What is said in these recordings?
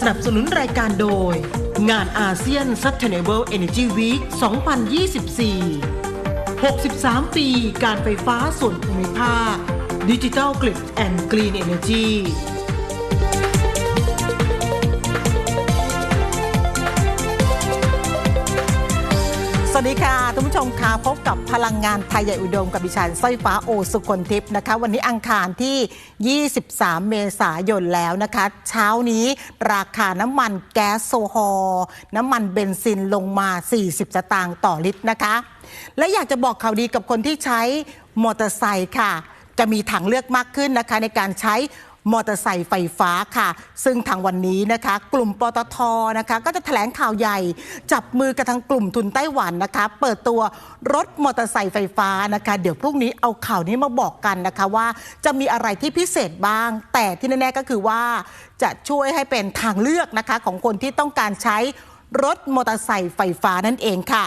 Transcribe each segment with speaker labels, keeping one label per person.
Speaker 1: สนับสนุนรายการโดย งานอาเซียน Sustainable Energy Week 2024 63 ปีการไฟฟ้าส่วนภูมิภาคดิจิทัลก
Speaker 2: ริดแอนด์กรีนเอเนจี สดีค่ะท่านผู้ชมค่ะพบกับพลังงานไทยใหญ่อุดมกับดิฉันสร้อยฟ้าโอสุคนทิพย์นะคะ วันนี้อังคารที่ 23 เมษายนแล้วนะคะ เช้านี้ราคาน้ำมันแก๊สโซฮอลน้ำมันเบนซินลงมา 40 สตางค์ต่อลิตรนะคะ และอยากจะบอกข่าวดีกับคนที่ใช้มอเตอร์ไซค์ค่ะ จะมีทางเลือกมากขึ้นนะคะในการใช้ มอเตอร์ไซค์ไฟฟ้าค่ะ ซึ่งทางวันนี้นะคะ กลุ่มปตทนะคะก็จะแถลงข่าวใหญ่ จับมือกับทางกลุ่มทุนไต้หวันนะคะ เปิดตัวรถมอเตอร์ไซค์ไฟฟ้านะคะ เดี๋ยวพรุ่งนี้เอาข่าวนี้มาบอกกันนะคะว่าจะมีอะไรที่พิเศษบ้าง แต่ที่แน่ๆก็คือว่า จะช่วยให้เป็นทางเลือกนะคะของคนที่ต้องการใช้รถมอเตอร์ไซค์ไฟฟ้านั่นเองค่ะ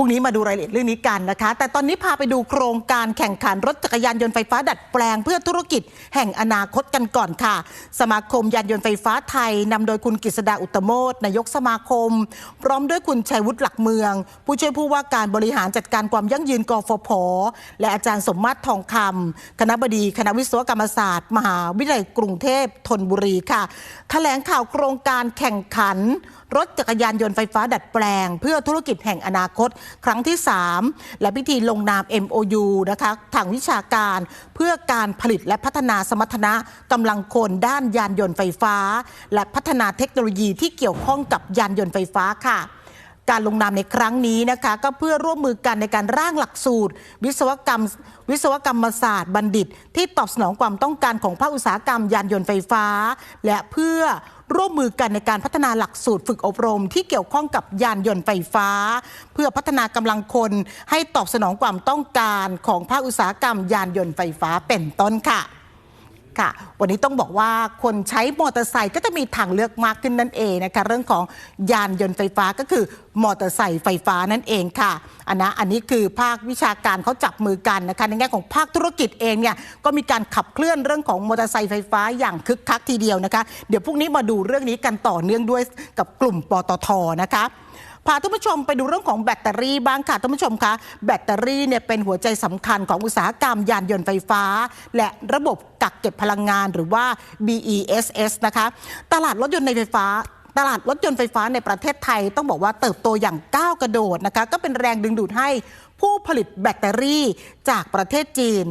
Speaker 2: พรุ่งนี้มาดูรายละเอียดเรื่องนี้กันนะคะ แต่ตอนนี้พาไปดูโครงการแข่งขันรถจักรยานยนต์ไฟฟ้าดัดแปลงเพื่อธุรกิจแห่งอนาคตกันก่อนค่ะ สมาคมยานยนต์ไฟฟ้าไทยนำโดยคุณกฤษดาอุตโมทนายกสมาคม พร้อมด้วยคุณชัยวุฒิหลักเมือง ผู้ช่วยผู้ว่าการบริหารจัดการความยั่งยืนกฟผ และอาจารย์สมมาตรทองคำคณะบดีคณะวิศวกรรมศาสตร์ มหาวิทยาลัยกรุงเทพธนบุรีค่ะแถลงข่าวโครงการแข่งขัน รถจักรยานยนต์ไฟฟ้าดัดแปลง เพื่อธุรกิจแห่งอนาคตครั้งที่ 3 และพิธีลงนาม MOU นะคะทางวิชาการเพื่อการผลิตและพัฒนาสมรรถนะกำลังคนด้านยานยนต์ไฟฟ้า และพัฒนาเทคโนโลยีที่เกี่ยวข้องกับยานยนต์ไฟฟ้าค่ะการลงนามในครั้งนี้นะคะก็เพื่อร่วมมือกันในการร่างหลักสูตร วิศวกรรมวิศวกรรมศาสตร์บัณฑิต ที่ตอบสนองความต้องการของภาคอุตสาหกรรมยานยนต์ไฟฟ้า และเพื่อ ร่วมมือกันในการพัฒนาหลักสูตรฝึกอบรม ที่เกี่ยวข้องกับยานยนต์ไฟฟ้า เพื่อพัฒนากำลังคนให้ตอบสนองความต้องการของภาคอุตสาหกรรมยานยนต์ไฟฟ้าเป็นต้นค่ะ ค่ะ วันนี้ต้องบอกว่าคนใช้มอเตอร์ไซค์ก็จะมีทางเลือกมากขึ้นนั่นเองนะคะเรื่องของยานยนต์ไฟฟ้าก็คือมอเตอร์ไซค์ไฟฟ้านั่นเองค่ะอันนะอันนี้คือภาควิชาการเขาจับมือกันนะคะในแง่ของภาคธุรกิจเองเนี่ยก็มีการขับเคลื่อนเรื่องของมอเตอร์ไซค์ไฟฟ้าอย่างคึกคักทีเดียวนะคะ เดี๋ยวพรุ่งนี้มาดูเรื่องนี้กันต่อเนื่องด้วยกับกลุ่มปตทนะคะ พาท่านผู้ชมไปดูเรื่องของแบตเตอรี่บ้างค่ะท่านผู้ชมคะแบตเตอรี่เนี่ยเป็นหัวใจสำคัญของอุตสาหกรรมยานยนต์ไฟฟ้า และระบบกักเก็บพลังงานหรือว่า BESS นะคะตลาดรถยนต์ในไฟฟ้าตลาดรถยนต์ไฟฟ้าในประเทศไทยต้องบอกว่าเติบโตอย่างก้าวกระโดดนะคะ ก็เป็นแรงดึงดูดให้ ผู้ผลิตแบตเตอรี่จากประเทศจีน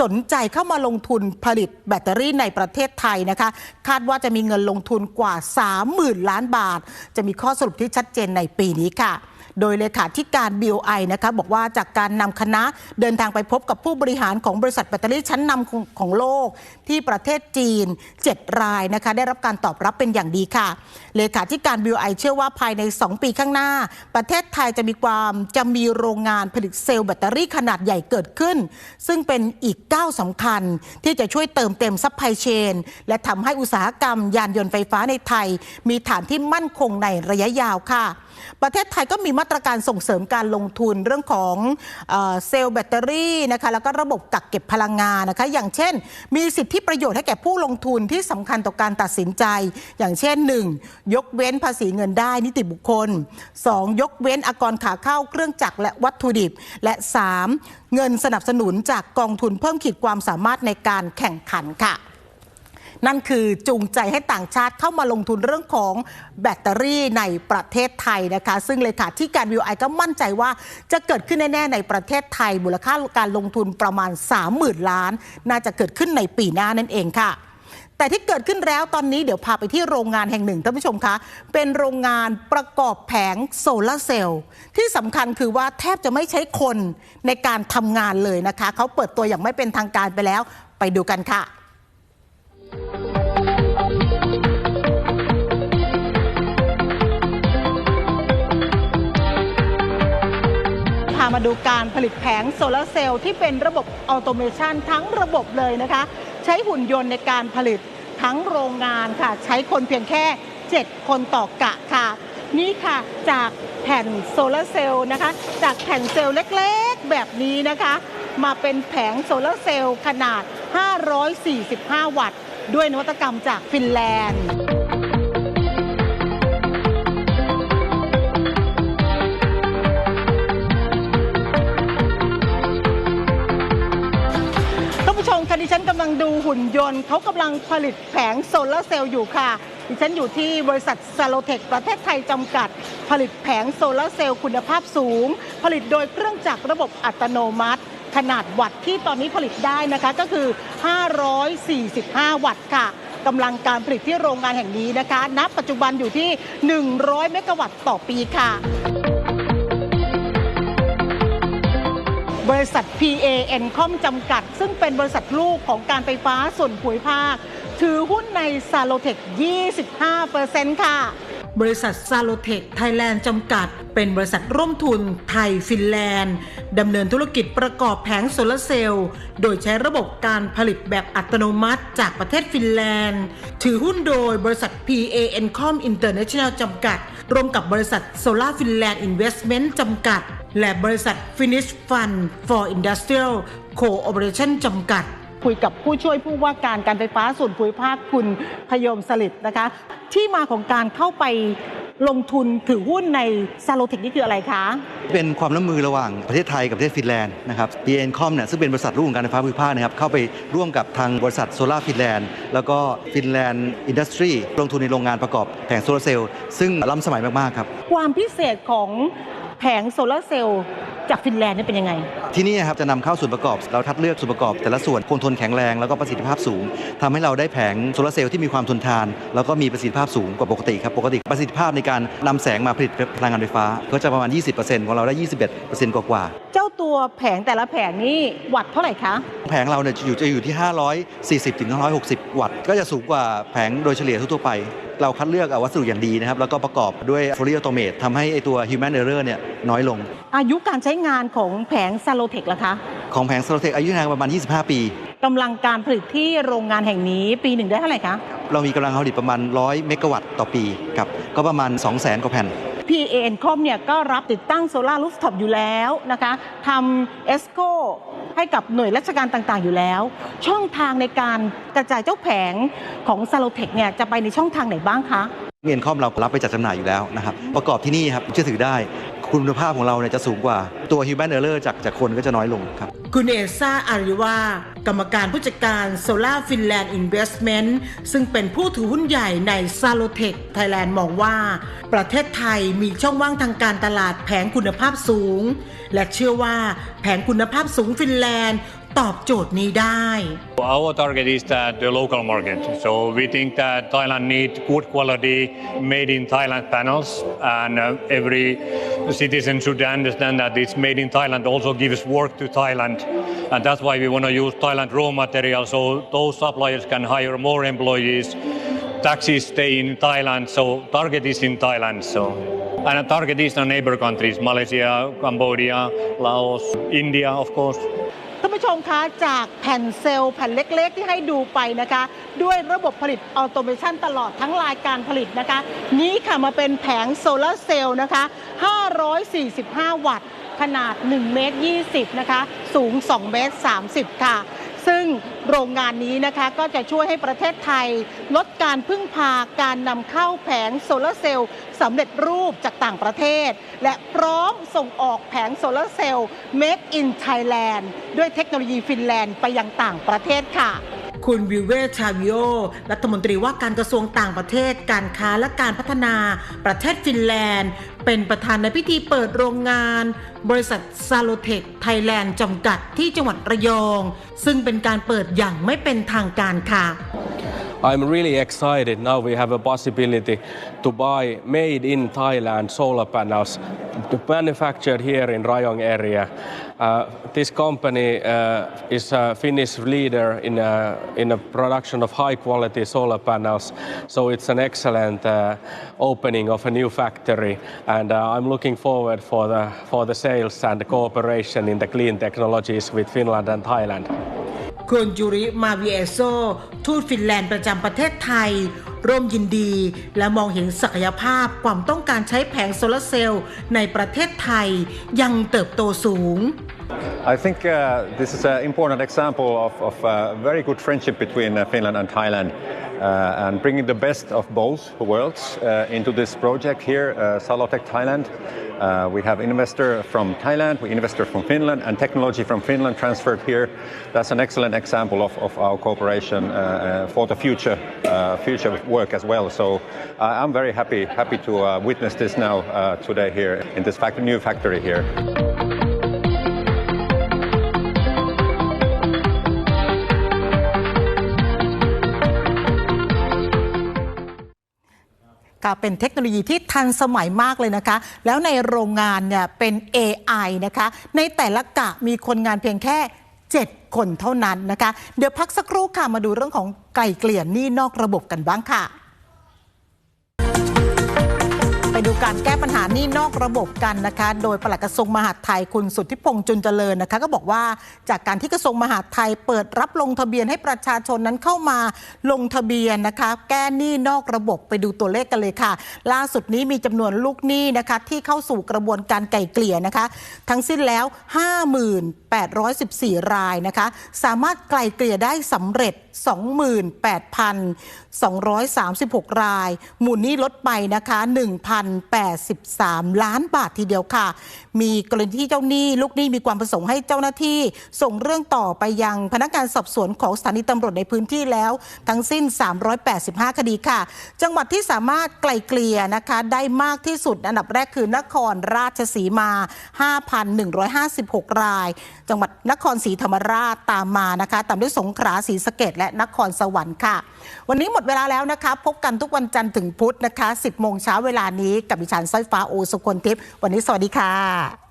Speaker 2: สนใจเข้ามาลงทุนผลิตแบตเตอรี่ในประเทศไทยนะคะ คาดว่าจะมีเงินลงทุนกว่า 30,000 ล้านบาท จะมีข้อสรุปที่ชัดเจนในปีนี้ค่ะ โดยเลขาธิการ BOI นะคะบอกว่าจากการนำคณะเดินทางไปพบกับผู้บริหารของบริษัทแบตเตอรี่ชั้นนำของของโลก ที่ประเทศจีน 7 รายนะคะได้รับการตอบรับเป็นอย่างดีค่ะ เลขาธิการ BOI เชื่อว่าภายใน 2 ปีข้างหน้า ประเทศไทยจะมีความจะมีโรงงานผลิตเซลล์แบตเตอรี่ขนาดใหญ่เกิดขึ้น ซึ่งเป็นอีกก้าวสำคัญที่จะช่วยเติมเต็มซัพพลายเชนและทำให้อุตสาหกรรมยานยนต์ไฟฟ้าในไทย มีฐานที่มั่นคงในระยะยาวค่ะ ประเทศไทยก็มีมาตรการส่งเสริมการลงทุนเรื่องของเซลล์แบตเตอรี่นะคะแล้วก็ระบบกักเก็บพลังงานนะคะอย่างเช่น มีสิทธิประโยชน์ให้แก่ผู้ลงทุนที่สำคัญต่อการตัดสินใจ อย่างเช่น 1. ยกเว้นภาษีเงินได้นิติบุคคล 2. ยกเว้นอากรขาเข้าเครื่องจักรและวัตถุดิบ และ 3. เงินสนับสนุนจากกองทุนเพิ่มขีดความสามารถในการแข่งขันค่ะ นั่นคือจูงใจให้ต่างชาติเข้ามาลงทุนเรื่องของแบตเตอรี่ในประเทศไทยนะคะ ซึ่งเลขาที่การวิวไอก็มั่นใจว่าจะเกิดขึ้นแน่ๆในประเทศไทย มูลค่าการลงทุนประมาณ 30,000 ล้าน น่าจะเกิดขึ้นในปีหน้านั่นเองค่ะแต่ที่เกิดขึ้นแล้วตอนนี้เดี๋ยวพาไปที่โรงงานแห่งหนึ่งท่านผู้ชมคะ เป็นโรงงานประกอบแผงโซลาร์เซลล์ที่สำคัญคือว่าแทบจะไม่ใช้คนในการทำงานเลยนะคะ เขาเปิดตัวอย่างไม่เป็นทางการไปแล้ว ไปดูกันค่ะามาดูการผลิตแผงโซลาร์เซลล์ที่เป็นระบบออโตเมชันทั้งระบบเลยนะคะ ใช้หุ่นยนต์ในการผลิตทั้งโรงงานค่ะ ใช้คนเพียงแค่ 7 คนต่อกะค่ะ นี่ค่ะจากแผ่นโซลาร์เซลล์นะคะ จากแผ่นเซลล์เล็กๆ แบบนี้นะคะ มาเป็นแผงโซลาร์เซลล์ขนาด 545 วัตต์ ด้วยนวัตกรรมจากฟินแลนด์ หุ่นยนต์ เขากำลังผลิตแผงโซลาร์เซลล์อยู่ค่ะ ดิฉันอยู่ที่บริษัทซาโลเทคประเทศไทยจำกัด ผลิตแผงโซลาร์เซลล์คุณภาพสูง ผลิตโดยเครื่องจักรระบบอัตโนมัติ ขนาดวัตต์ที่ตอนนี้ผลิตได้นะคะก็คือ 545 วัตต์ค่ะกำลังการผลิตที่โรงงานแห่งนี้นะคะ ณ ปัจจุบันอยู่ที่ 100 เมกะวัตต์ต่อปีค่ะ ริษัท PA Encom จำกัด ซึ่งเป็นบริษัทลูกของการไฟฟ้าส่วนภูมิภาค ถือหุ้นในซาโลเทค 25%ค่ะ บริษัทซาโลเทคไทยแลนด์จำกัด เป็นบริษัทร่วมทุนไทยฟินแลนด์ดำเนินธุรกิจประกอบแผงโซลาร์เซลล์ โดยใช้ระบบการผลิตแบบอัตโนมัติจากประเทศฟินแลนด์ ถือหุ้นโดยบริษัท PA Encom International จำกัด ร่วมกับบริษัท Solar Finland Investment จำกัด และบริษัท Finnish Fund for Industrial Cooperation จำกัด คุยกับผู้ช่วยผู้ว่าการการไฟฟ้าส่วนภูมิภาคคุณพยมสลิดนะคะ ที่มาของการเข้าไปลงทุนถือหุ้นในซาโลเทคนี่คืออะไรคะ
Speaker 3: เป็นความร่วมมือระหว่างประเทศไทยกับประเทศฟินแลนด์นะครับ PN Com เนี่ยซึ่งเป็นบริษัทลูกของการไฟฟ้าภูมิภาคนะครับเข้าไปร่วมกับทางบริษัทโซลาร์ฟินแลนด์แล้วก็ฟินแลนด์อินดัสทรีลงทุนในโรงงานประกอบแผงโซลาร์เซลล์ซึ่งล้ำสมัยมาก ๆ ครับ
Speaker 2: ความพิเศษของ แผงโซลาร์เซลล์จากฟินแลนด์นี่เป็นยังไง
Speaker 3: ที่นี่ครับจะนำเข้าส่วนประกอบ เราคัดเลือกส่วนประกอบ แต่ละส่วนคงทนแข็งแรงแล้วก็ประสิทธิภาพสูงทำให้เราได้แผงโซลาร์เซลล์ที่มีความทนทาน แล้วก็มีประสิทธิภาพสูงกว่าปกติครับปกติประสิทธิภาพในการนำแสงมาผลิตพลังงานไฟฟ้า ก็จะประมาณ 20%ของเราได้ 21%กว่าๆ
Speaker 2: เจ้าตัวแผงแต่ละแผงนี่วัตต์เท่าไหร่คะ
Speaker 3: แผงเราเนี่ยจะอยู่จะอยู่ที่ 540ถึง560 วัตต์ ก็จะสูงกว่าแผงโดยเฉลี่ยทั่วๆไป เราคัดเลือกเอาวัสดุอย่างดีนะครับ แล้วก็ประกอบด้วย fully automate ทำให้ไอตัว human error เนี่ยน้อยลง
Speaker 2: อายุการใช้งานของแผงซาโลเทคล่ะคะ
Speaker 3: ของแผง s o l a r t e c อายุงานประมาณ 25 ปี
Speaker 2: กำลังการผลิตที่โรงงานแห่งนี้ปีหนึ่งได้เท่าไหร่คะ
Speaker 3: เรามีกำลังการผลิตประมาณ 100 เมกะวัตต์ต่อปีครับก็ประมาณ 200,000กว่าแผ่น
Speaker 2: PA Encom เนี่ยก็รับติดตั้งโซลาร์รูฟท็อปอยู่แล้วนะคะทำเอสโค ให้กับหน่วยราชการต่างๆ อยู่แล้ว ช่องทางในการกระจายเจ้าแผงของซาโลเทคเนี่ยจะไปในช่องทางไหนบ้างคะ
Speaker 3: เงินคอมเรารับไปจัดจำหน่ายอยู่แล้วนะครับประกอบที่นี่ครับเชื่อถือได้คุณภาพของเราเนี่ยจะสูงกว่าตัว human error จากจากคนก็จะน้อยลงครับ
Speaker 1: คุณเอซ่าอาริวา กรรมการผู้จัดการ Solar Finland Investment ซึ่งเป็นผู้ถือหุ้นใหญ่ใน s a l o t e c Thailand มองว่า ประเทศไทยมีช่องว่างทางการตลาดแผงคุณภาพสูง และเชื่อว่าแผงคุณภาพสูงฟินแลนด์ ตอบโจทย์นี้ได้
Speaker 4: Our target is that the local market. So we think that Thailand needs good quality made in Thailand panels, and uh, every citizen should understand that it's made in Thailand also gives work to Thailand, and that's why we want to use Thailand raw material so those suppliers can hire more employees. Taxes stay in Thailand, so target is in Thailand. So. And the target is the neighbor countries, Malaysia, Cambodia, Laos, India, of course.
Speaker 2: มคะจากแผ่นเซลล์แผ่นเล็ก ๆ ที่ให้ดูไปนะคะ ด้วยระบบผลิตออโตเมชันตลอดทั้งรายการผลิตนะคะ นี้ค่ะมาเป็นแผงโซลาร์เซลล์นะคะ 545 วัตต์ ขนาด 1 เมตร 20 นะคะ สูง 2 เมตร 30 ค่ะ ซึ่งโรงงานนี้นะคะก็จะช่วยให้ประเทศไทย ลดการพึ่งพาการนำเข้าแผงโซลาร์เซลล์สำเร็จรูปจากต่างประเทศ และพร้อมส่งออกแผงโซลาร์เซลล์ Made in Thailand ด้วยเทคโนโลยีฟินแลนด์ไปยังต่างประเทศค่ะ
Speaker 1: คุณวิเวชาวิโอ รัฐมนตรีว่าการกระทรวงต่างประเทศ การค้าและการพัฒนาประเทศฟินแลนด์ เป็นประธานในพิธีเปิดโรงงาน บริษัทซาโลเทคไทยแลนด์จำกัดที่จังหวัดระยอง ซึ่งเป็นการเปิดอย่างไม่เป็นทางการค่ะ
Speaker 5: I'm really excited now we have a possibility to buy made in Thailand solar panels manufactured here in Rayong area. Uh, this company uh, is a Finnish leader in, uh, in the production of high quality solar panels, so it's an excellent uh, opening of a new factory and uh, I'm looking forward for the, for the sales and the cooperation in the clean technologies with Finland and Thailand.
Speaker 1: คุณยูริมาวิเอโซ ทูตฟินแลนด์ประจำประเทศไทย ร่วมยินดี และมองเห็นศักยภาพความต้องการใช้แผงโซลาเซลล์ในประเทศไทยยังเติบโตสูง
Speaker 6: I think uh, this is an important example of, of a very good friendship between uh, Finland and Thailand uh, and bringing the best of both worlds uh, into this project here, uh, Salotech Thailand. Uh, we have investor from Thailand, we investor from Finland, and technology from Finland transferred here. That's an excellent example of, of our cooperation uh, uh, for the future future work as well. So I'm very happy happy to witness this now today here in this fact- new factory here.
Speaker 2: เป็นเทคโนโลยีที่ทันสมัยมากเลยนะคะ แล้วในโรงงานเนี่ยเป็น AI นะคะ ในแต่ละกะมีคนงานเพียงแค่ 7 คนเท่านั้นนะคะ เดี๋ยวพักสักครู่ค่ะมาดูเรื่องของไก่เกลี่ยหนี้นอกระบบกันบ้างค่ะ ดูการแก้ปัญหานี้นอกระบบกันนะคะ โดยปลัดกระทรวงมหาดไทยคุณสุทธิพงษ์จุนเจริญนะคะ ก็บอกว่าจากการที่กระทรวงมหาดไทยเปิดรับลงทะเบียนให้ประชาชนนั้นเข้ามาลงทะเบียนนะคะ แก้หนี้นอกระบบไปดูตัวเลขกันเลยค่ะ ล่าสุดนี้มีจำนวนลูกหนี้นะคะที่เข้าสู่กระบวนการไก่เกลี่ยนะคะ ทั้งสิ้นแล้ว 5814 รายนะคะ สามารถไกล่เกลี่ยได้สำเร็จ 28,236 รายหมู่หนี้ลดไปนะคะ1,083 ล้านบาททีเดียวค่ะ มีกรณีที่เจ้าหนี้ลูกหนี้มีความประสงค์ให้เจ้าหน้าที่ ส่งเรื่องต่อไปยังพนักงานสอบสวนของสถานีตำรวจในพื้นที่แล้ว ทั้งสิ้น 385 คดีค่ะ จังหวัดที่สามารถไกล่เกลี่ยนะคะได้มากที่สุดอันดับแรกคือนครราชสีมา 5,156 ราย จังหวัดนครศรีธรรมราชตามมานะคะตามด้วยสงขลาศรีสะเกดและนครสวรรค์ค่ะ วันนี้หมดเวลาแล้วนะคะ พบกันทุกวันจันทร์ถึงพุธนะคะ 10 โมงเช้าเวลานี้กับดิฉันสร้อยฟ้าโอสุคนทิพย์วันนี้สวัสดีค่ะ